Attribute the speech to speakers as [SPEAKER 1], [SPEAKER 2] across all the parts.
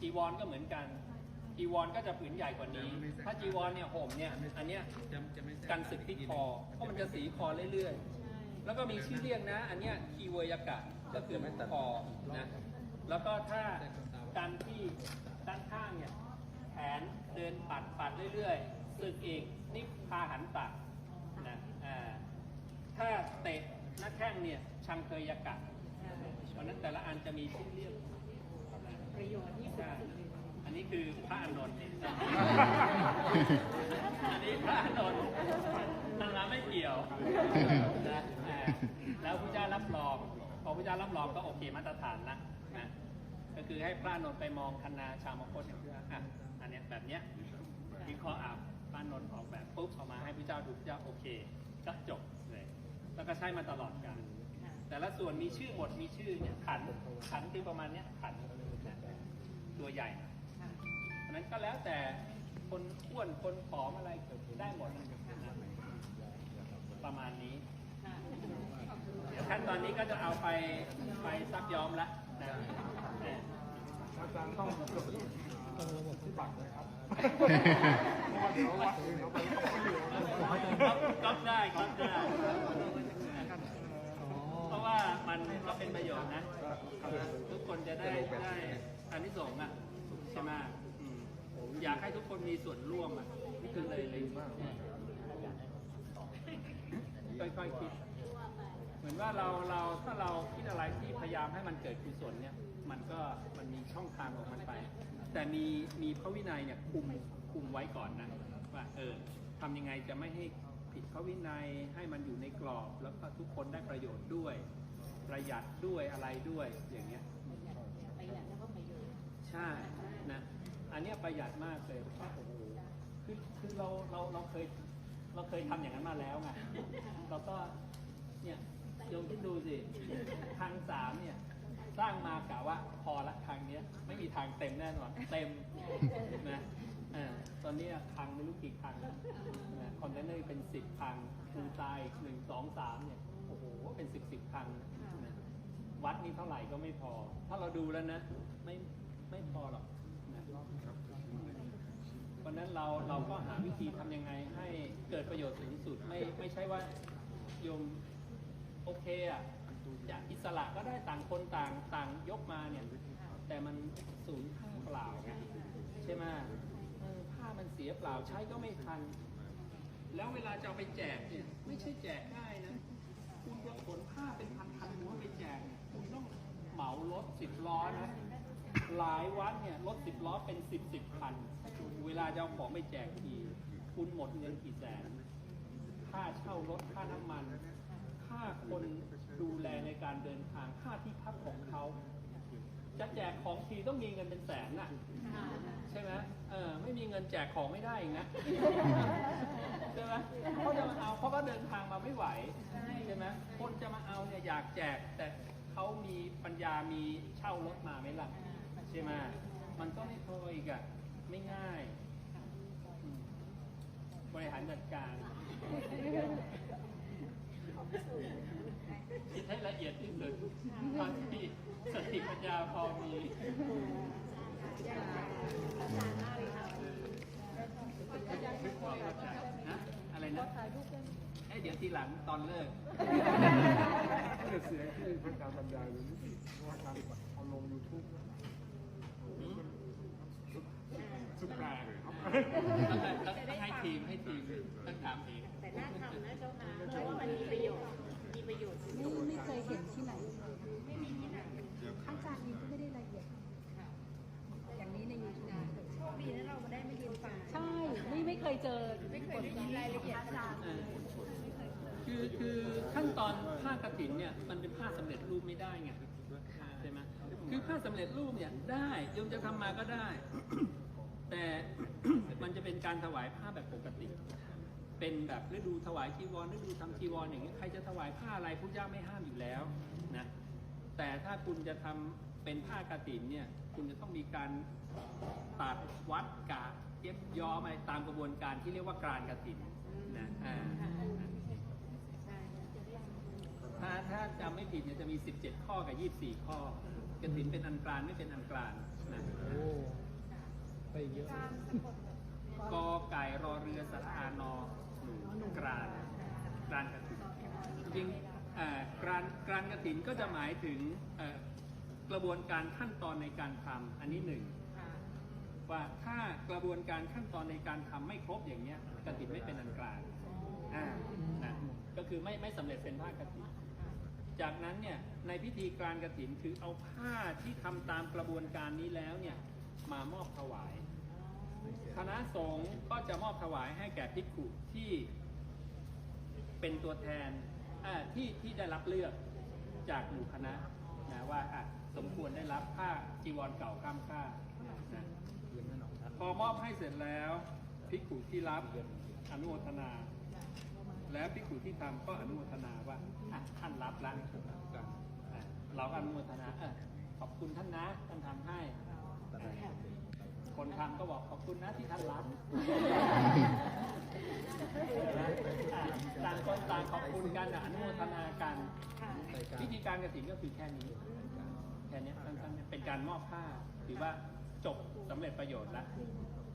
[SPEAKER 1] จีวรก็เหมือนกัน จีวรก็จะผืนใหญ่กว่านี้ ถ้าจีวรเนี่ยห่มเนี่ยอันเนี้ย
[SPEAKER 2] จะจะไม่แทร
[SPEAKER 1] กันสึกที่คอเพราะมันจะสีคอเรื่อยๆ แล้วก็มีชื่อเรียกนะ อันเนี้ยคีเวยากะก็คือคอนะแล้วก็ถ้าการที่ด้านข้างเนี่ยแขนเดินปัดปัดเรื่อยๆสึกอีกนี่พาหันตักนะอ่าถ้าเตะหน้าแข้งเนี่ยชังเคยยากะเพราะฉะนั้นแต่ละอันจะมีชื่อเรียก
[SPEAKER 3] ประโยชน์ที่สุด
[SPEAKER 1] ใช่อันนี้คือพระอานนท์เนี่ยอันนี้พระอานนท์นางรำไม่เกี่ยวนะอ่าแล้วพระเจ้ารับรองพอพระเจ้ารับรองก็โอเคมาตรฐานนะนะก็คือให้พระอานนท์ไปมองคณาชาวมงคลอย่างที่ว่าอะอันเนี้ยแบบเนี้ยวิเคราะห์อะพระอานนท์ออกแบบปุ๊บเออกมาให้พระเจ้าดูพระเจ้าโอเค ก็จบเลยแล้วก็ใช้มาตลอดกันแต่ละส่วนมีชื่อหมดมีชื่อเนี่ยขันขันคือประมาณเนี้ยขันนะ ตัวใหญ่นะเพราะฉะนั้นก็แล้วแต่คนอ้วนคนผอมอะไรเกิดได้หมดนะประมาณนี้ เดี๋ยวขั้นตอนนี้ก็จะเอาไปไปซักย้อมละนะเนี่ย
[SPEAKER 4] อาจารย์ต้องจดที่บัตรนะครับเพราะว่าเดี๋ยววัดอื่นเขาไปต้องไปอยู่
[SPEAKER 1] ก๊อปได้ก๊อปได้เพราะว่ามันก็เป็นประโยชน์นะ ทุกคนจะได้ได้ อานิสงส์อะใช่ไหมอืมอยากให้ทุกคนมีส่วนร่วมอะนี่คือเลยเลยค่อยๆคิด เหมือนว่าเราเราถ้าเราคิดอะไรที่พยายามให้มันเกิดกุศลเนี่ย มันก็มันมีช่องทางของมันไป แต่มีมีพระวินัยเนี่ยคุมคุมไว้ก่อนนะว่าเออทำยังไงจะไม่ให้ผิดพระวินัยให้มันอยู่ในกรอบ แล้วก็ทุกคนได้ประโยชน์ด้วย ประหยัดด้วยอะไรด้วยอย่างเงี้ย ใช่นะอันเนี้ยประหยัดมากเลยเพราะโอ้โหคือคือเราเราเราเคย เราเคยทำอย่างนั้นมาแล้วไงเราก็เนี่ยโยมคิดดูสิทางสามเนี่ย สร้างมากะว่าพอละทางเนี้ย ไม่มีทางเต็มแน่นอนเต็มนะอ่าตอนนี้ทางไม่รู้กี่ทางนะคอนเทนเนอร์เป็นสิบทางคูณตายหนึ่งสองสามเนี่ยโอ้โหเป็นสิบสิบทางนะวัดนี้เท่าไหร่ก็ไม่พอ ถ้าเราดูแล้วนะไม่ ไม่พอหรอกนะเพราะฉะนั้นเราเราก็หาวิธีทำยังไงให้เกิดประโยชน์สูงสุดไม่ไม่ใช่ว่าโยมโอเคอะอยากอิสระก็ได้ต่างคนต่างต่างยกมาเนี่ย แต่มันสูญค่าเปล่าไงใช่ไหมผ้ามันเสียเปล่าใช้ก็ไม่ทัน แล้วเวลาจะไปแจกเนี่ยไม่ใช่แจกง่ายนะ คุณจะขนผ้าเป็นพันๆม้วนไปแจก คุณต้องเหมารถสิบล้อนะ หลายวัดเนี่ยรถสิบล้อเป็นสิบสิบคัน เวลาจะเอาของไปแจกทีคุณหมดเงินกี่แสน ค่าเช่ารถค่าน้ำมัน ค่าคนดูแลในการเดินทางค่าที่พักของเขา จะแจกของทีต้องมีเงินเป็นแสนน่ะ ใช่ไหมเออไม่มีเงินแจกของไม่ได้อีกนะใช่ไหมเขาจะมาเอาเขาก็เดินทางมาไม่ไหวใช่ไหมคนจะมาเอาเนี่ยอยากแจกแต่เขามีปัญญามีเช่ารถมาไหมล่ะ ใช่ไหมมันก็ไม่พออีกอะไม่ง่ายอืมบริหารจัดการ คิดให้ละเอียดที่สุดตอนที่สติปัญญาพอมีความเข้าใจนะอะไรนะเอ้ยเดี๋ยวทีหลังตอนเลิก
[SPEAKER 4] ก็จะเสียที่พระอาจารย์บรรยายเลยนี่เพราะว่าอาจารย์เอาลงยูทูบ สุดแปลกเลยครับ
[SPEAKER 1] ต้อง ให้ต้องให้ทีมให้ทีมต้องถามเอง
[SPEAKER 3] แต่น่าทำนะเจ้าค่ะเพราะว่ามันมีประโยชน์ มีประโยชน์สูง
[SPEAKER 5] ไม่ไม่เคยเห็นที่ไหนเลย
[SPEAKER 3] ไม่มีที่ไหน
[SPEAKER 5] อาจารย์นี้ก็ไม่ได้ละเอียดอย่างนี้ในยูทูบ
[SPEAKER 3] โชคดีนะเราได้มายืนฟัง
[SPEAKER 5] ใช่ ไม่ไม่เคยเจอ
[SPEAKER 3] ไม่เคยได้ยินรายละเอียดอาจารย์
[SPEAKER 1] เออคือคือขั้นตอนผ้ากฐินเนี่ยมันเป็นผ้าสำเร็จรูปไม่ได้ไงใช่ไหมคือผ้าสำเร็จรูปเนี่ยได้โยมจะทำมาก็ได้ แต่มันจะเป็น การถวายผ้าแบบปกติ เป็นแบบฤดูถวายจีวรฤดูทำจีวรอย่างเงี้ยใครจะถวายผ้าอะไรพระเจ้าไม่ห้ามอยู่แล้วนะแต่ถ้าคุณจะทำเป็นผ้ากฐินเนี่ยคุณจะต้องมีการตัดวัดกะเย็บย้อมอะไรตามกระบวนการที่เรียกว่าการกฐินนะอ่าถ้าถ้าจำไม่ผิดเนี่ยจะมี 17 ข้อกับ 24 ข้อกฐินเป็นอันกลางไม่เป็นอันกลางนะ
[SPEAKER 4] โอ้ไปเยอะ
[SPEAKER 1] กอไก่รอเรือสระอานอหนูกรานกรานกฐินจริงเออกรานกรานกฐินก็จะหมายถึงกระบวนการขั้นตอนในการทำอันนี้หนึ่งว่าถ้ากระบวนการขั้นตอนในการทำไม่ครบอย่างเนี้ยกฐินไม่เป็นอันกลางอ่านะก็คือไม่ไม่สำเร็จเป็นผ้ากฐินจากนั้นเนี่ยในพิธีการกฐินคือเอาผ้าที่ทำตามกระบวนการนี้แล้วเนี่ยมามอบถวาย คณะสงฆ์ก็จะมอบถวายให้แก่ภิกขุที่เป็นตัวแทนที่ที่ได้รับเลือกจากหมู่คณะนะว่าสมควรได้รับผ้าจีวรเก่าข้ามค่านะพอมอบให้เสร็จแล้วภิกขุที่รับอนุโมทนา แล้วภิกขุที่ทำก็อนุโมทนาว่าท่านรับแล้วเราอนุโมทนาอขอบคุณท่านนะท่านทำให้ คนทำก็บอกขอบคุณนะที่ท่านรับอะต่างคนต่างขอบคุณกันอะอนุโมทนากันวิธีการกระถิ่นก็คือแค่นี้ แค่นี้สั้นๆเป็นการมอบผ้าถือว่าจบสำเร็จประโยชน์แล้ว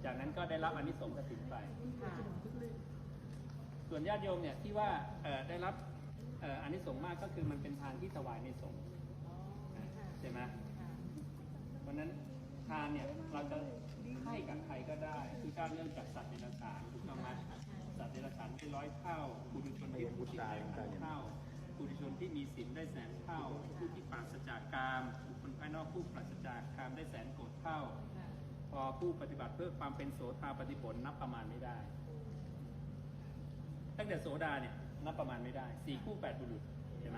[SPEAKER 1] จากนั้นก็ได้รับอานิสงส์กระถิ่นไป ส่วนญาติโยมเนี่ยที่ว่าเอ่อได้รับเอ่ออานิสงส์มากก็คือมันเป็นทานที่ถวายในสงฆ์นะใช่ไหมเพราะฉะนั้น ทานเนี่ยเราจะให้กับใครก็ได้คือการเริ่มจากสัตว์เดรัจฉานถูกต้องไหมสัตว์เดรัจฉานที่ร้อยเท่าปุถุชนที่ผู้ที่ได้พันเท่าปุถุชนที่มีศีลได้แสนเท่า ผู้ที่ปราศจากกามบุคคลภายนอกผู้ปราศจากกามได้แสนโกรธเท่า พอผู้ปฏิบัติเพื่อความเป็นโสตาปฏิผลนับประมาณไม่ได้ ตั้งแต่โสดาเนี่ยนับประมาณไม่ได้สี่คู่แปดบุรุษใช่ไหม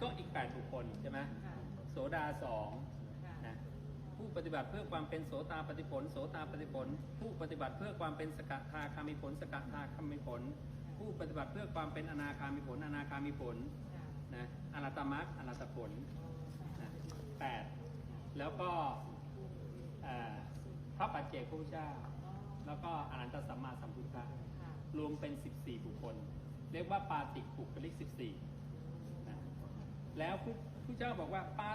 [SPEAKER 1] ก็อีกแปดบุคคลใช่ไหมโสดาสอง ผู้ปฏิบัติเพื่อความเป็นโสตาปฏิผล โสตาปฏิผล ผู้ปฏิบัติเพื่อความเป็นสกทาคามิผล สกทาคามิผล ผู้ปฏิบัติเพื่อความเป็นอนาคามิผล อนาคามิผลนะอนัตตมรรคอนัตตผลนะแปดแล้วก็พระปัจเจกพระพุทธเจ้า แล้วก็อนันตสัมมาสัมพุทธะรวมเป็น 14 บุคคล เรียกว่าปาติกบุคลิก 14นะแล้วผู้เจ้าบอกว่าปา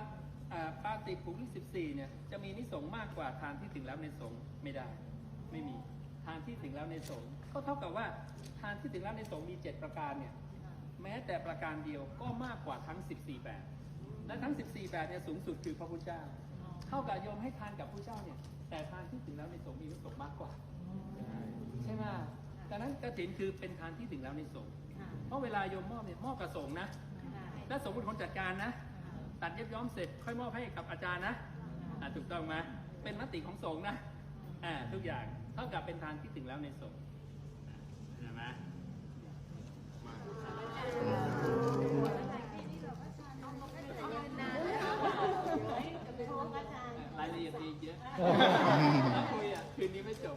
[SPEAKER 1] ปาติกบุคลิก14เนี่ยจะมีนิสงส์มากกว่าทานที่ถึงแล้วในสงฆ์ไม่ได้ ไม่มีทานที่ถึงแล้วในสงฆ์ก็เท่ากับว่าทานที่ถึงแล้วในสงฆ์มี 7 ประการเนี่ยแม้แต่ประการเดียวก็มากกว่าทั้ง 14 แบบ และทั้ง 14 แบบเนี่ยสูงสุดคือพระพุทธเจ้าเท่ากับโยมให้ทานกับพระเจ้าเนี่ยแต่ทานที่ถึงแล้วในสงฆ์มีนิสงส์มากกว่า ใช่ไหมดังนั้นกฐินคือเป็นทานที่ถึงแล้วในสงฆ์เพราะเวลาโยมมอบเนี่ยมอบกับสงฆ์นะและสงฆ์เป็นคนจัดการนะ ตัดเย็บย้อมเสร็จค่อยมอบให้กับอาจารย์นะอ่าถูกต้องไหมเป็นมติของสงฆ์นะอ่าทุกอย่างเท่ากับเป็นทานที่ถึงแล้วในสงฆ์นไหมรายละเอียดดีเยอะคุยอะคืนนี้ไม่จบ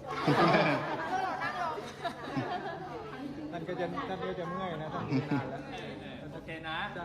[SPEAKER 4] ท่นก็จะท่นก็จะเมื่อยนะท่านนานแล้ว
[SPEAKER 1] นะ
[SPEAKER 4] จ้า